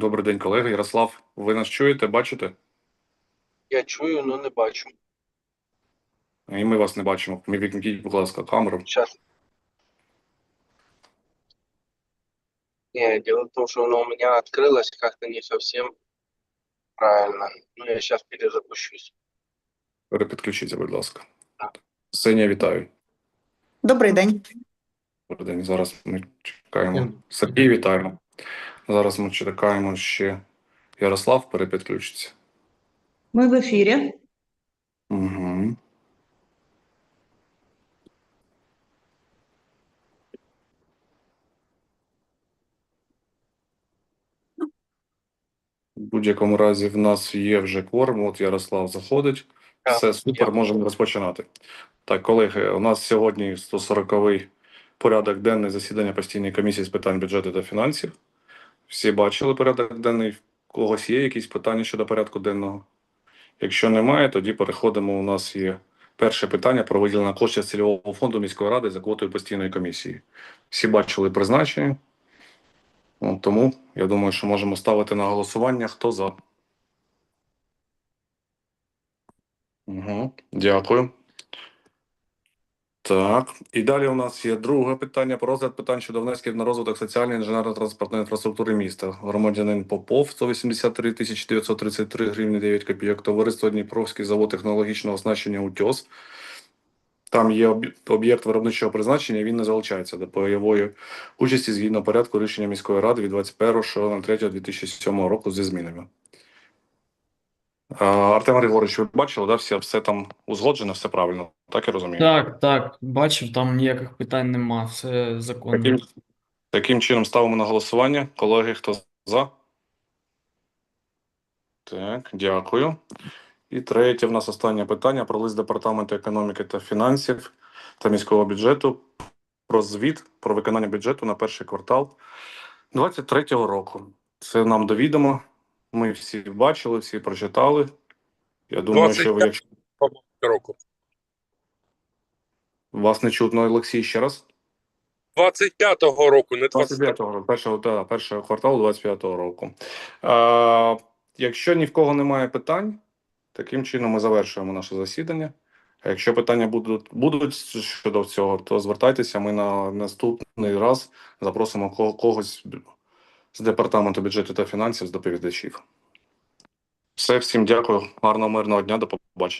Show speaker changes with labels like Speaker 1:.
Speaker 1: Добрий день, колеги. Ярослав, ви нас чуєте, бачите?
Speaker 2: Я чую, але не бачу.
Speaker 1: І ми вас не бачимо. Вімкніть, будь ласка, камеру.
Speaker 2: Сейчас. Не, дело в том, что оно у меня открылось как-то не совсем правильно. Ну, я сейчас перезапущусь.
Speaker 1: Перепідключіться, будь ласка. Сеня, вітаю.
Speaker 3: Добрий день.
Speaker 1: Добрий день. Зараз ми чекаємо. Сергій, вітаємо. Зараз ми чекаємо ще Ярослав перепідключиться.
Speaker 3: Ми в ефірі.
Speaker 1: Угу. В будь-якому разі в нас є вже кворум. От Ярослав заходить. Все супер, можемо розпочинати. Так, колеги, у нас сьогодні 140-й порядок денний засідання постійної комісії з питань бюджету та фінансів. Всі бачили порядок денний. В когось є якісь питання щодо порядку денного? Якщо немає, тоді переходимо. У нас є перше питання про виділення коштів з цільового фонду міської ради за квотою постійної комісії. Всі бачили призначення. Тому я думаю, що можемо ставити на голосування. Хто за? Угу, дякую. Так, і далі у нас є друге питання про розгляд питань щодо внесків на розвиток соціальної інженерно-транспортної інфраструктури міста. Громадянин Попов 183 тисячі 933 гривні 9 копійок. Товариство Дніпровський завод технологічного оснащення УТьос. Там є об'єкт виробничого призначення, він не залучається до бойової участі згідно порядку рішення міської ради від 21.03.2007 року зі змінами. А, Артем Григорович, ви бачили, да, все, все там узгоджено, все правильно, так я розумію?
Speaker 4: Так, так, бачив, там ніяких питань нема, все законно.
Speaker 1: Таким, таким чином ставимо на голосування. Колеги, хто за? Так, дякую. І третє в нас останнє питання про лист Департаменту економіки та фінансів та міського бюджету про звіт про виконання бюджету на перший квартал 2023 року. Це нам довідомо. Ми всі бачили, всі прочитали. Я думаю, що ви, якщо
Speaker 5: року.
Speaker 1: вас не чутно, Олексій, ще раз.
Speaker 5: 25-го року, не 25
Speaker 1: 25-го року, першого, та, першого кварталу 25-го року. А, якщо ні в кого немає питань, таким чином ми завершуємо наше засідання. А якщо питання будуть, будуть щодо цього, то звертайтеся. Ми на наступний раз запросимо ко- когось з департаменту бюджету та фінансів з доповідачів. Все, всім дякую. Гарного мирного дня, до побачення.